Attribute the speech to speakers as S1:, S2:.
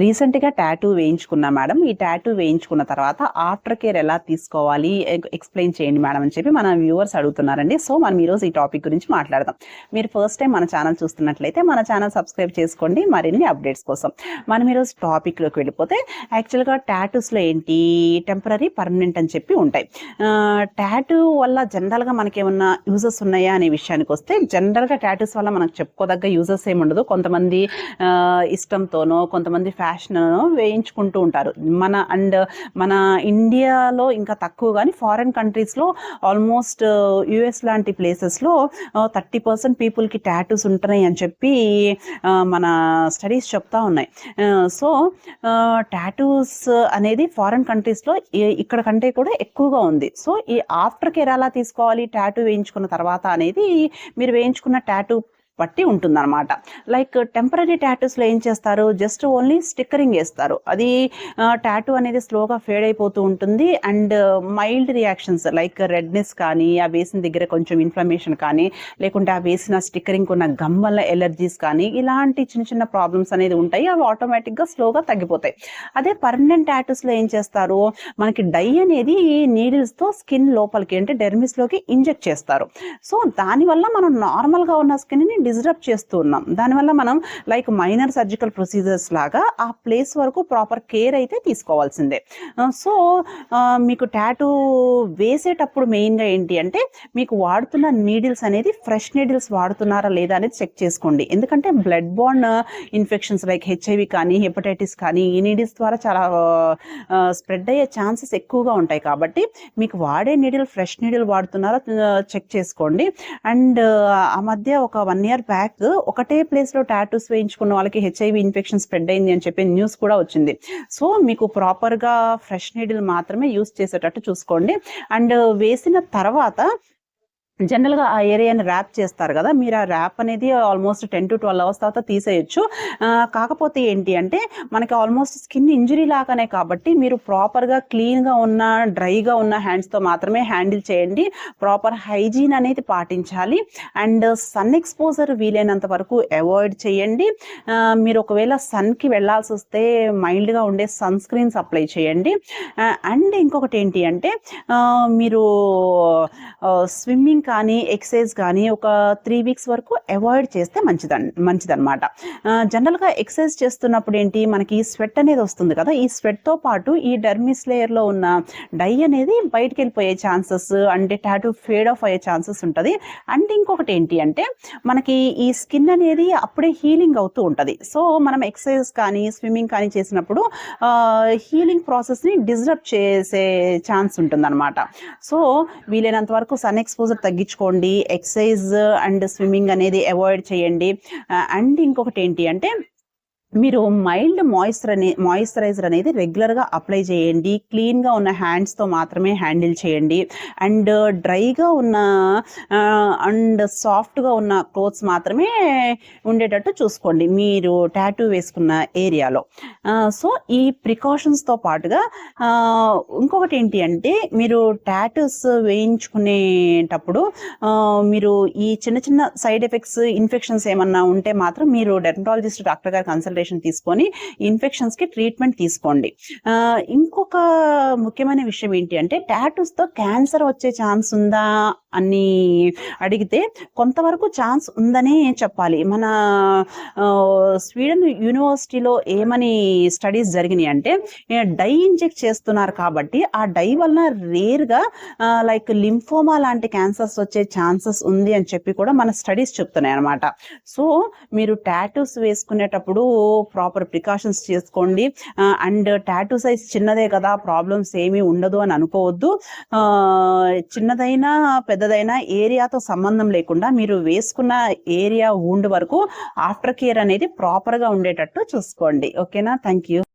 S1: రీసెంట్గా ట్యాటూ వేయించుకున్నా మేడం. ఈ ట్యాటూ వేయించుకున్న తర్వాత ఆఫ్టర్ కేర్ ఎలా తీసుకోవాలి? ఎక్స్ప్లెయిన్ చేయండి మేడం అని చెప్పి మన వ్యూవర్స్ అడుగుతున్నారండి. సో మనం ఈరోజు ఈ టాపిక్ గురించి మాట్లాడదాం. మీరు ఫస్ట్ టైం మన ఛానల్ చూస్తున్నట్లయితే మన ఛానల్ సబ్స్క్రైబ్ చేసుకోండి. మరిన్ని అప్డేట్స్ కోసం మనం ఈరోజు టాపిక్లోకి వెళ్ళిపోతే యాక్చువల్గా ట్యాటూస్లో ఏంటి? టెంపరీ పర్మనెంట్ అని చెప్పి ఉంటాయి. ట్యాటూ వల్ల జనరల్గా మనకేమన్నా యూజెస్ ఉన్నాయా అనే విషయానికి వస్తే జనరల్గా ట్యాటూస్ వల్ల మనకు చెప్పుకోదగ్గ యూజెస్ ఏమి ఉండదు కొంతమంది ఇష్టంతోనో కొంతమంది ఫ్యాషన్ను వేయించుకుంటూ ఉంటారు. మన అండ్ మన ఇండియాలో ఇంకా తక్కువ కానీ ఫారిన్ కంట్రీస్లో ఆల్మోస్ట్ యుఎస్ లాంటి ప్లేసెస్లో థర్టీ పర్సెంట్ పీపుల్కి ట్యాటూస్ ఉంటున్నాయి అని చెప్పి మన స్టడీస్ చెప్తా ఉన్నాయి. సో ట్యాటూస్ అనేది ఫారిన్ కంట్రీస్లో ఇక్కడ కంటే కూడా ఎక్కువగా ఉంది. సో ఈ ఆఫ్టర్ కేర్ ఎలా తీసుకోవాలి ట్యాటూ వేయించుకున్న తర్వాత అనేది మీరు వేయించుకున్న ట్యాటూ పట్టి ఉంటుందన్నమాట. లైక్ టెంపరీ ట్యాటూస్లో ఏం చేస్తారు? జస్ట్ ఓన్లీ స్టిక్కరింగ్ వేస్తారు. అది ట్యాటూ అనేది స్లోగా ఫేడ్ అయిపోతూ ఉంటుంది. And mild reactions like redness కానీ ఆ వేసిన దగ్గర కొంచెం ఇన్ఫ్లమేషన్ కానీ లేకుంటే ఆ వేసిన స్టిక్కరింగ్ ఉన్న గమ్ వల్ల ఎలర్జీస్ కానీ ఇలాంటి చిన్న చిన్న ప్రాబ్లమ్స్ అనేది ఉంటాయి. అవి ఆటోమేటిక్గా స్లోగా తగ్గిపోతాయి. అదే పర్మనెంట్ ట్యాటూస్లో ఏం చేస్తారు? మనకి డై అనేది నీడిల్స్తో స్కిన్ లోపలికి అంటే డెర్మిస్లోకి ఇంజెక్ట్ చేస్తారు. సో దానివల్ల మనం నార్మల్గా ఉన్న స్కిన్ని డిజర్బ్ చేస్తూ ఉన్నాం. దానివల్ల మనం లైక్ మైనర్ సర్జికల్ ప్రొసీజర్స్ లాగా ఆ ప్లేస్ వరకు ప్రాపర్ కేర్ అయితే తీసుకోవాల్సిందే. సో మీకు ట్యాటూ వేసేటప్పుడు మెయిన్గా ఏంటి అంటే మీకు వాడుతున్న నీడిల్స్ అనేది ఫ్రెష్ నీడిల్స్ వాడుతున్నారా లేదా అనేది చెక్ చేసుకోండి. ఎందుకంటే blood bond infections like HIV కానీ హెపటైటిస్ కానీ ఈ నీడిల్స్ ద్వారా చాలా స్ప్రెడ్ అయ్యే ఛాన్సెస్ ఎక్కువగా ఉంటాయి కాబట్టి మీకు వాడే నీడిల్ ఫ్రెష్ నీడిల్ వాడుతున్నారా చెక్ చేసుకోండి. అండ్ ఆ మధ్య ఒక వన్ ఇయర్ బ్యాక్ ఒకటే ప్లేస్లో టాటూస్ వేయించుకున్న వాళ్ళకి హెచ్ఐవి ఇన్ఫెక్షన్ స్ప్రెడ్ అయింది అని చెప్పి న్యూస్ కూడా వచ్చింది. సో మీకు ప్రాపర్గా ఫ్రెష్ నీడిల్ మాత్రమే యూస్ చేసేటట్టు చూసుకోండి. అండ్ వేసిన తర్వాత జనరల్గా ఆ ఏరియాని ర్యాప్ చేస్తారు కదా మీరు ఆ ర్యాప్ అనేది almost ten to twelve hours తర్వాత తీసేయచ్చు. కాకపోతే ఏంటి అంటే మనకి ఆల్మోస్ట్ స్కిన్ ఇంజరీ లాగానే కాబట్టి మీరు ప్రాపర్గా క్లీన్గా ఉన్న డ్రైగా ఉన్న హ్యాండ్స్తో మాత్రమే హ్యాండిల్ చేయండి. ప్రాపర్ హైజీన్ అనేది పాటించాలి. అండ్ సన్ ఎక్స్పోజర్ వీలైనంత వరకు అవాయిడ్ చేయండి. మీరు ఒకవేళ సన్కి వెళ్ళాల్సి వస్తే మైల్డ్గా ఉండే సన్ స్క్రీన్స్ అప్లై చేయండి. అండ్ ఇంకొకటి ఏంటి అంటే మీరు స్విమ్మింగ్ కానీ ఎక్సర్సైజ్ కానీ ఒక త్రీ వీక్స్ వరకు అవాయిడ్ చేస్తే మంచిదన్ మంచిదన్నమాట. జనరల్గా ఎక్సర్సైజ్ చేస్తున్నప్పుడు ఏంటి మనకి స్వెట్ అనేది వస్తుంది కదా ఈ స్వెట్తో పాటు ఈ డర్మిస్ లేయర్లో ఉన్న డై అనేది బయటికి వెళ్ళిపోయే ఛాన్సెస్ అంటే టాటూ ఫేడ్ ఆఫ్ అయ్యే ఛాన్సెస్ ఉంటుంది. అండ్ ఇంకొకటి ఏంటి అంటే మనకి ఈ స్కిన్ అనేది అప్పుడే హీలింగ్ అవుతూ ఉంటుంది. సో మనం ఎక్సర్సైజ్ కానీ స్విమ్మింగ్ కానీ చేసినప్పుడు హీలింగ్ ప్రాసెస్ని డిజర్బ్ చేసే ఛాన్స్ ఉంటుందన్నమాట. సో వీలైనంత వరకు సన్ ఎక్స్పోజర్ తగ్గి తగ్గించుకోండి. ఎక్సర్సైజ్ అండ్ స్విమ్మింగ్ అనేది అవాయిడ్ చేయండి. Uh, అండ్ ఇంకొకటి ఏంటి అంటే మీరు మైల్డ్ మాయిశ్చర్ అనే మాయిశ్చరైజర్ అనేది రెగ్యులర్గా అప్లై చేయండి. క్లీన్గా ఉన్న హ్యాండ్స్తో మాత్రమే హ్యాండిల్ చేయండి. అండ్ డ్రైగా ఉన్న అండ్ సాఫ్ట్గా ఉన్న క్లోత్స్ మాత్రమే ఉండేటట్టు చూసుకోండి. మీరు ట్యాటూ వేసుకున్న ఏరియాలో. సో ఈ ప్రికాషన్స్తో పాటుగా ఇంకొకటి ఏంటి అంటే మీరు ట్యాటూస్ వేయించుకునేటప్పుడు మీరు ఈ చిన్న చిన్న సైడ్ ఎఫెక్ట్స్ ఇన్ఫెక్షన్స్ ఏమన్నా ఉంటే మాత్రం మీరు డెర్మటాలజిస్ట్ డాక్టర్ గారు కన్సల్ట్ కాన్సన్ట్రేషన్ తీసుకొని ఇన్ఫెక్షన్స్కి ట్రీట్మెంట్ తీసుకోండి. ఇంకొక ముఖ్యమైన విషయం ఏంటి అంటే టాటూస్తో క్యాన్సర్ వచ్చే ఛాన్స్ ఉందా అని అడిగితే కొంతవరకు ఛాన్స్ ఉందనే చెప్పాలి. మన స్వీడన్ యూనివర్సిటీలో ఏమని స్టడీస్ జరిగినాయి అంటే డై ఇంజెక్ట్ చేస్తున్నారు కాబట్టి ఆ డై వలన రేర్గా లైక్ లింఫోమా లాంటి క్యాన్సర్స్ వచ్చే ఛాన్సెస్ ఉంది అని చెప్పి కూడా మన స్టడీస్ చెప్తున్నాయి అనమాట సో మీరు టాటూస్ వేసుకునేటప్పుడు ప్రాపర్ ప్రికాషన్స్ చేసుకోండి. అండ్ టాటూ సైజ్ చిన్నదే కదా ప్రాబ్లమ్స్ ఏమీ ఉండదు అని అనుకోవద్దు. చిన్నదైనా పెద్దదైనా ఏరియాతో సంబంధం లేకుండా మీరు వేసుకున్న ఏరియా ఉండి వరకు ఆఫ్టర్ కేర్ అనేది ప్రాపర్గా ఉండేటట్టు చూసుకోండి. ఓకేనా థ్యాంక్ యూ